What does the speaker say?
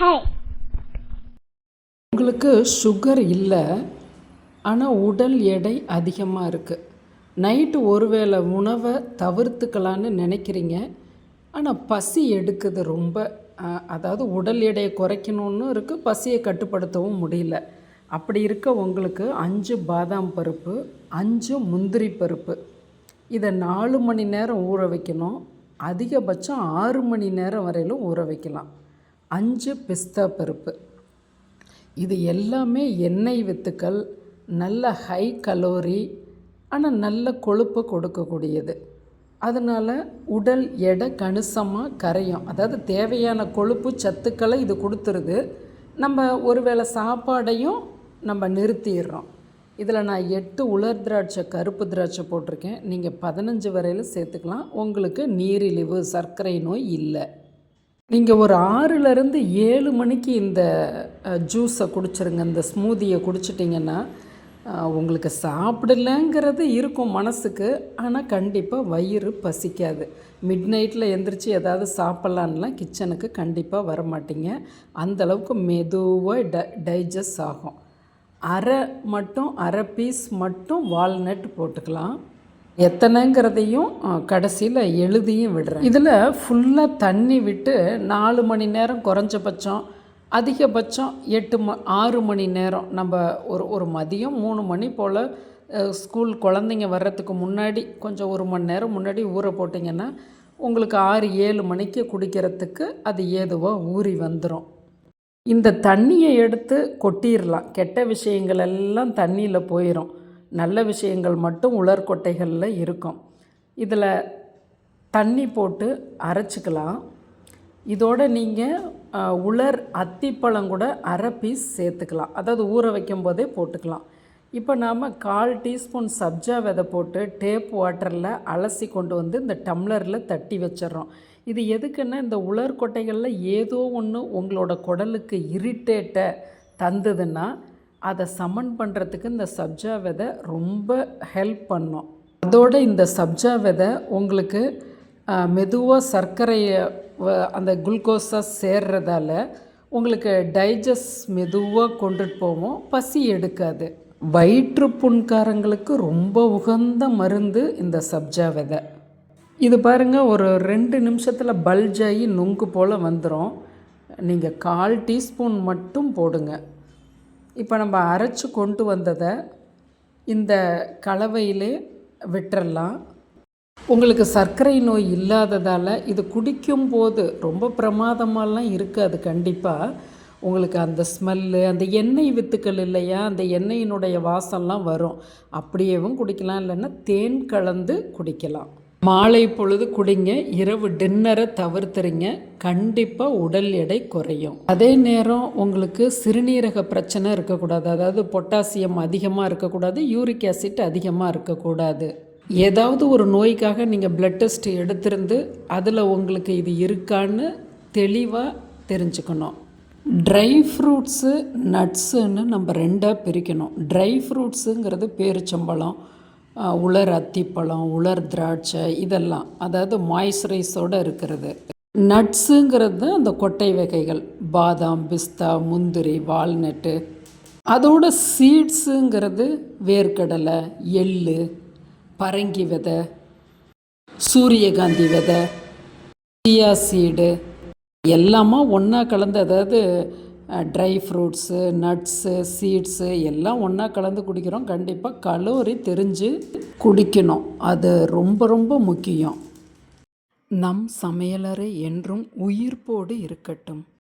Hi உங்களுக்கு sugar இல்லை ஆனால் உடல் எடை அதிகமாக இருக்குது நைட்டு ஒருவேளை உணவை தவிர்த்துக்கலான்னு நினைக்கிறீங்க ஆனால் பசி எடுக்குது ரொம்ப. அதாவது உடல் எடையை குறைக்கணுன்னு இருக்குது பசியை கட்டுப்படுத்தவும் முடியல. அப்படி இருக்க உங்களுக்கு அஞ்சு பாதாம் பருப்பு அஞ்சு முந்திரி பருப்பு. இதை நாலு மணி நேரம் ஊற வைக்கணும். அதிகபட்சம் ஆறு மணி நேரம் வரையிலும் ஊற வைக்கலாம். அஞ்சு பிஸ்தா பருப்பு. இது எல்லாமே எண்ணெய் வித்துக்கள் நல்ல ஹை கலோரி ஆனால் நல்ல கொழுப்பு கொடுக்கக்கூடியது. அதனால் உடல் எடை கணிசமாக கரையும். அதாவது தேவையான கொழுப்பு சத்துக்களை இது கொடுத்துருது. நம்ம ஒருவேளை சாப்பாடையும் நம்ம நிறுத்திடுறோம். இதில் நான் எட்டு உலர் திராட்சை கருப்பு திராட்சை போட்டிருக்கேன். நீங்கள் பதினஞ்சு வரையில் சேர்த்துக்கலாம். உங்களுக்கு நீரிழிவு சர்க்கரை நோய் இல்லை. நீங்கள் ஒரு ஆறுலேருந்து ஏழு மணிக்கு இந்த ஜூஸை குடிச்சிருங்க இந்த ஸ்மூதியை குடிச்சிட்டிங்கன்னா உங்களுக்கு சாப்பிடலங்கிறது இருக்கும் மனசுக்கு ஆனால் கண்டிப்பாக வயிறு பசிக்காது. மிட் நைட்டில் எந்திரிச்சு ஏதாவது சாப்பிட்லான்லாம் கிச்சனுக்கு கண்டிப்பாக வர அந்தளவுக்கு அந்த அளவுக்கு மெதுவாக ட டைஜஸ்ட் ஆகும். அரை மட்டும் அரை பீஸ் மட்டும் வால்நட் போட்டுக்கலாம். எத்தனைங்கிறதையும் கடைசியில் எழுதியும் விடுறேன். இதில் ஃபுல்லாக தண்ணி விட்டு நாலு மணி நேரம் குறைஞ்சபட்சம் அதிகபட்சம் எட்டு ம ஆறு மணி நேரம் நம்ம ஒரு ஒரு மதியம் மூணு மணி போல் ஸ்கூல் குழந்தைங்க வர்றதுக்கு முன்னாடி கொஞ்சம் ஒரு மணி நேரம் முன்னாடி ஊற போட்டிங்கன்னா உங்களுக்கு ஆறு ஏழு மணிக்கு குடிக்கிறதுக்கு அது ஏதுவாக ஊறி வந்துடும் இந்த தண்ணியை எடுத்து கொட்டிடலாம் கெட்ட விஷயங்கள் எல்லாம் தண்ணியில் போயிடும் நல்ல விஷயங்கள் மட்டும் உலர்கொட்டைகளில் இருக்கும். இதில் தண்ணி போட்டு அரைச்சிக்கலாம். இதோடு நீங்கள் உலர் அத்திப்பழம் கூட அரை பீஸ் சேர்த்துக்கலாம். அதாவது ஊற வைக்கும் போதே போட்டுக்கலாம். இப்போ நாம் கால் டீஸ்பூன் சப்ஜா விதை போட்டு டேப் வாட்டரில் அலசி கொண்டு வந்து இந்த டம்ளரில் தட்டி வச்சிடுறோம். இது எதுக்குன்னா இந்த உலர் கொட்டைகளில் ஏதோ ஒன்று உங்களோட குடலுக்கு இரிட்டேட்டை தந்ததுன்னா அதை சமன் பண்ணுறதுக்கு இந்த சப்ஜா விதை ரொம்ப ஹெல்ப் பண்ணும். அதோட இந்த சப்ஜா விதை உங்களுக்கு மெதுவாக சர்க்கரையை வ- அந்த குளுக்கோஸாக சேர்றதால உங்களுக்கு டைஜஸ்ட் மெதுவாக கொண்டுட்டு போவோம். பசி எடுக்காது. வயிற்று புண்காரங்களுக்கு ரொம்ப உகந்த மருந்து இந்த சப்ஜா விதை இது பாருங்கள் ஒரு ரெண்டு நிமிஷத்தில் பல்ஜாகி நுங்கு போல் வந்துடும் நீங்கள் கால் டீஸ்பூன் மட்டும் போடுங்க. இப்போ நம்ம அரைச்சி கொண்டு வந்ததை இந்த கலவையிலே விட்டுறலாம். உங்களுக்கு சர்க்கரை நோய் இல்லாததால் இது குடிக்கும்போது ரொம்ப பிரமாதமாலாம் இருக்காது கண்டிப்பாக உங்களுக்கு அந்த ஸ்மெல்லு அந்த எண்ணெய் வித்துக்கள் இல்லையா? அந்த எண்ணெயினுடைய வாசம்லாம் வரும். அப்படியேவும் குடிக்கலாம் இல்லைன்னா தேன் கலந்து குடிக்கலாம். மாலை பொழுது குடிங்க இரவு டின்னரை தவிர்த்துறீங்க கண்டிப்பாக உடல் எடை குறையும். அதே நேரம் உங்களுக்கு சிறுநீரக பிரச்சனை இருக்கக்கூடாது. அதாவது பொட்டாசியம் அதிகமாக இருக்கக்கூடாது யூரிக் ஆசிட் அதிகமாக இருக்கக்கூடாது. ஏதாவது ஒரு நோய்க்காக நீங்கள் பிளட் டெஸ்ட் எடுத்திருந்து அதில் உங்களுக்கு இது இருக்கான்னு தெளிவாக தெரிஞ்சுக்கணும். ட்ரை ஃப்ரூட்ஸு நட்ஸுன்னு நம்ம ரெண்டாக பிரிக்கணும். ட்ரை ஃப்ரூட்ஸுங்கிறது பேரிச்சம்பழம் உலர் அத்திப்பழம் உலர் திராட்சை இதெல்லாம். அதாவது மாய்ஸ்சரைஸோடு இருக்கிறது. நட்ஸுங்கிறது அந்த கொட்டை வகைகள். பாதாம் பிஸ்தா முந்திரி வால்நட்டு. அதோட சீட்ஸுங்கிறது வேர்க்கடலை எள்ளு பரங்கி விதை சூரியகாந்தி விதை சியா சீடு. எல்லாமே ஒன்றா கலந்து அதாவது ட்ரை ஃப்ரூட்ஸு நட்ஸு சீட்ஸு எல்லாம் ஒன்றா கலந்து குடிக்கிறோம். கண்டிப்பாக கலோரி தெரிஞ்சு குடிக்கணும். அது ரொம்ப ரொம்ப முக்கியம். நம் சமையலறை என்றும் உயிர்ப்போடு இருக்கட்டும்.